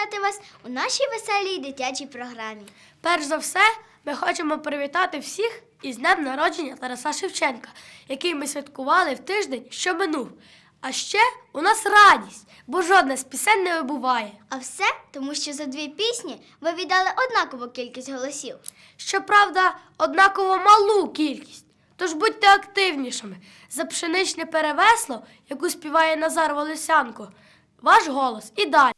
Вітати вас у нашій веселій дитячій програмі. Перш за все, ми хочемо привітати всіх із днем народження Тараса Шевченка, який ми святкували в тиждень, що минув. А ще у нас радість, бо жодна з пісень не вибуває. А все тому, що за дві пісні ви віддали однакову кількість голосів. Щоправда, однаково малу кількість. Тож будьте активнішими. За пшеничне перевесло, яку співає Назар Волосянко, ваш голос і далі.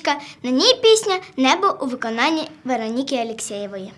Шоста. На ній пісня Небо у виконанні Вероніки Алєксєєвої.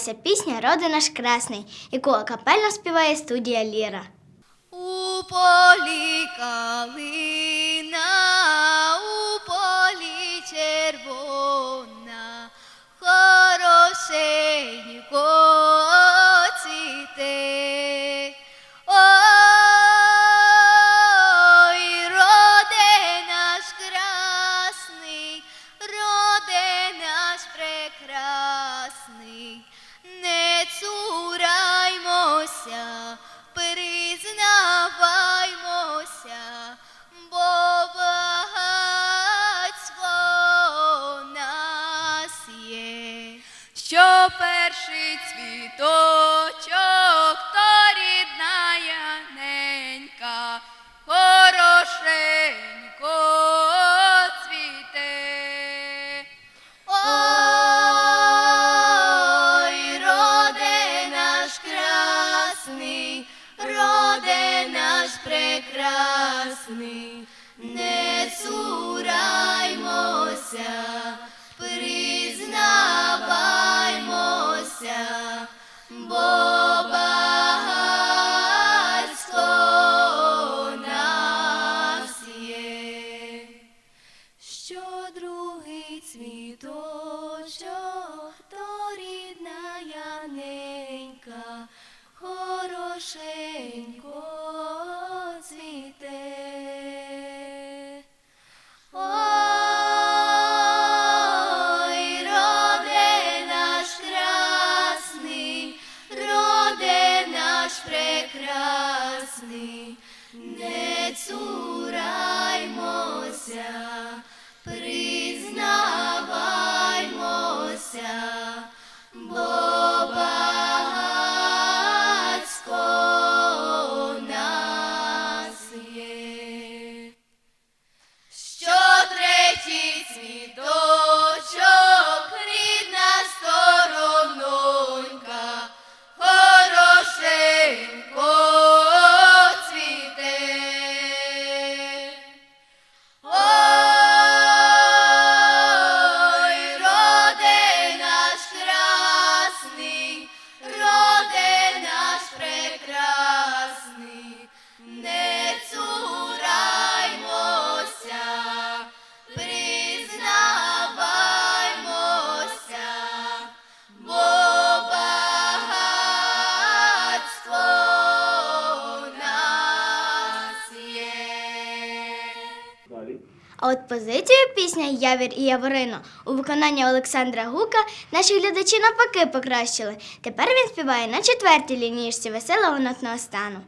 сподобалася пісня «Роди наш красний, яку акапельно співає студія Ліра. У. прекрасний, не цураймося, признаваймося. композицію пісня Явір і Яворино у виконанні Олександра Гука наші глядачі навпаки покращили. Тепер він співає на четвертій лінійці веселого нотного стану.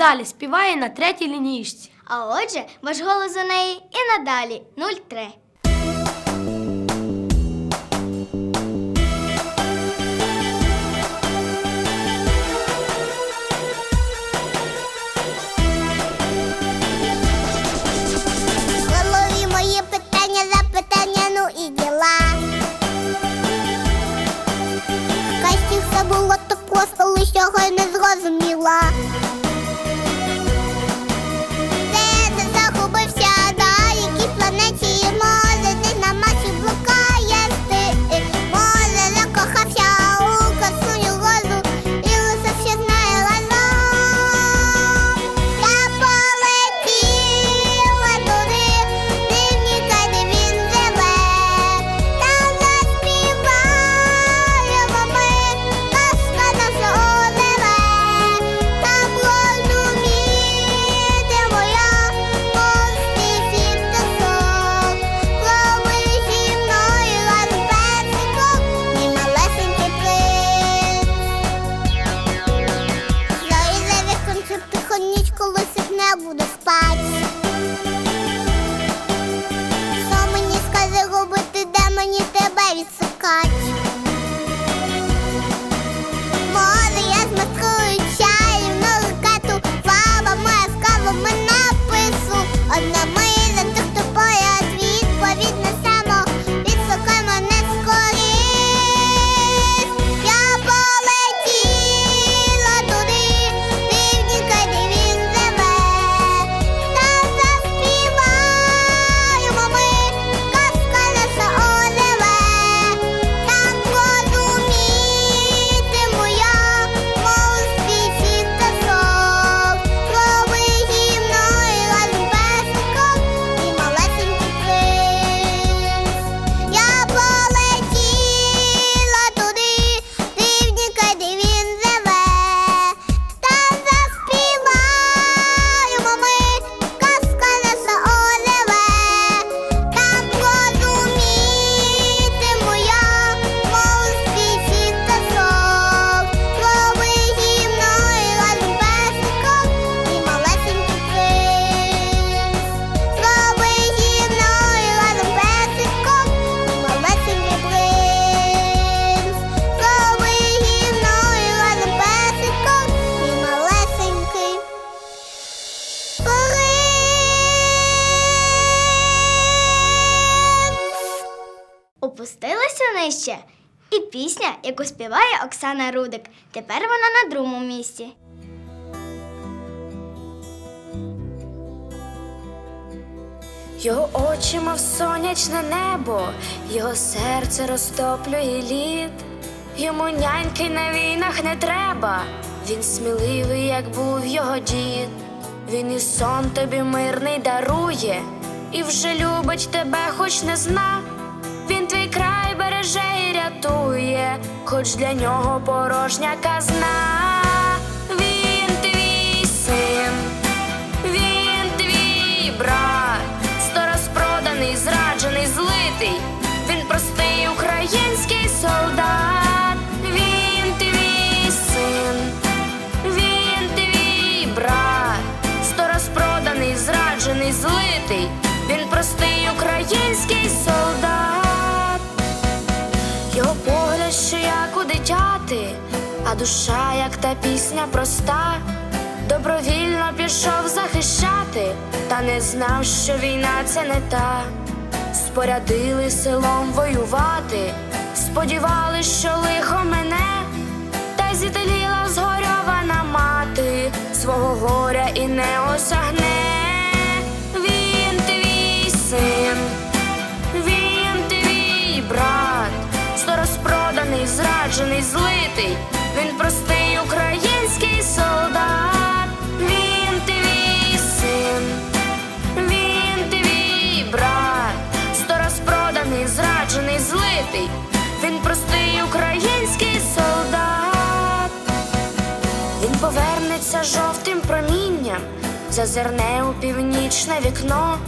Далі співає на третій лінійці. А отже, ваш голос у неї і надалі 0,3. Оксана Рудик. Тепер вона на другому місці. Його очі, мов сонячне небо, його серце розтоплює лід. Йому няньки на війнах не треба. Він сміливий, як був його дід. Він і сон тобі мирний дарує, і вже любить тебе, хоч не зна. Він твій край береже і хоч для нього порожня казна. Він твій син. Він твій брат, сто раз проданий, зраджений, злитий. Він простий український солдат. Він твій син, він твій брат, сто раз проданий, зраджений, злитий. Він простий український солдат. Душа, як та пісня проста, добровільно пішов захищати, та не знав, що війна це не та. Спорядили селом воювати, сподівались, що лихо мене, та зітеліла згорьована мати, свого горя і не осягне. Розпроданий, зраджений, злитий. Він простий український солдат. Він твій син, він твій брат, сто розпроданий, зраджений, злитий. Він простий український солдат. Він повернеться жовтим промінням, зазирне у північне вікно,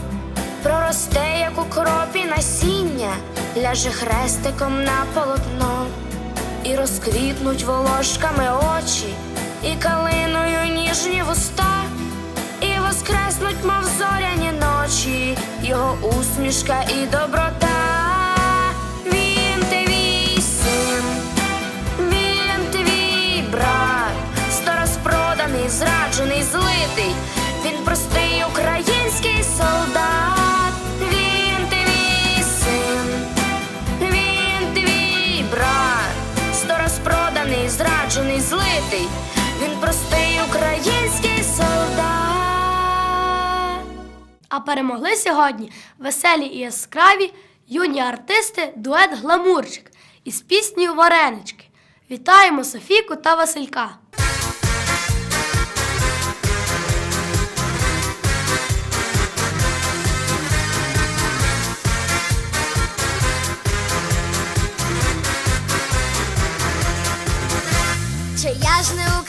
проросте, як у кропі насіння, ляже хрестиком на полотно, і розквітнуть волошками очі, і калиною ніжні вуста, і воскреснуть, мов зоряні ночі, його усмішка і доброта. А перемогли сьогодні веселі і яскраві юні артисти дует Гламурчик із піснею Варенички. Вітаємо Софійку та Василька. Чи я ж не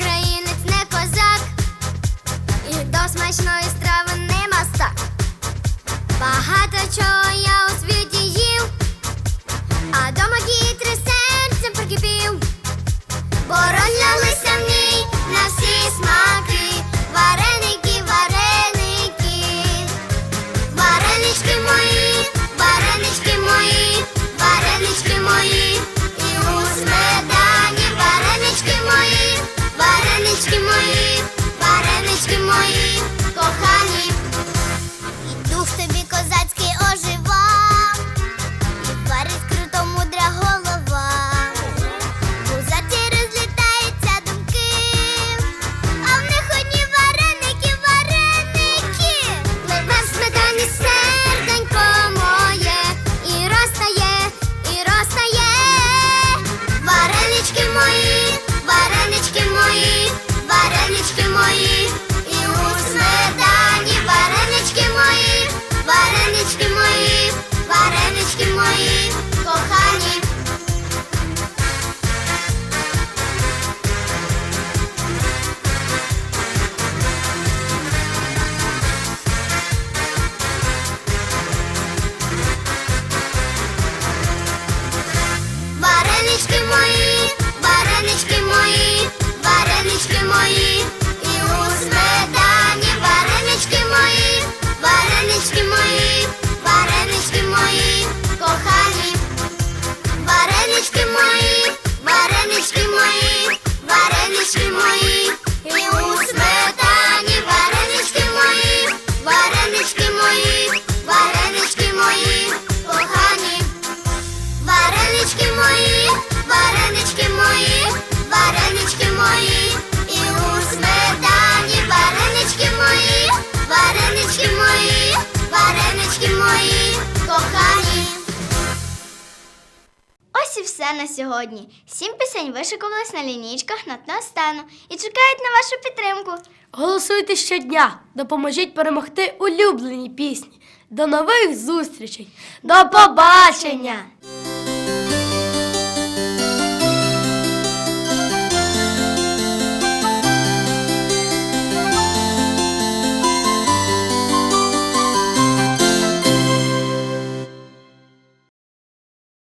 все на сьогодні. Сім пісень вишикувались на лінійках на стану і чекають на вашу підтримку. Голосуйте щодня, допоможіть перемогти улюблені пісні. До нових зустрічей. До побачення!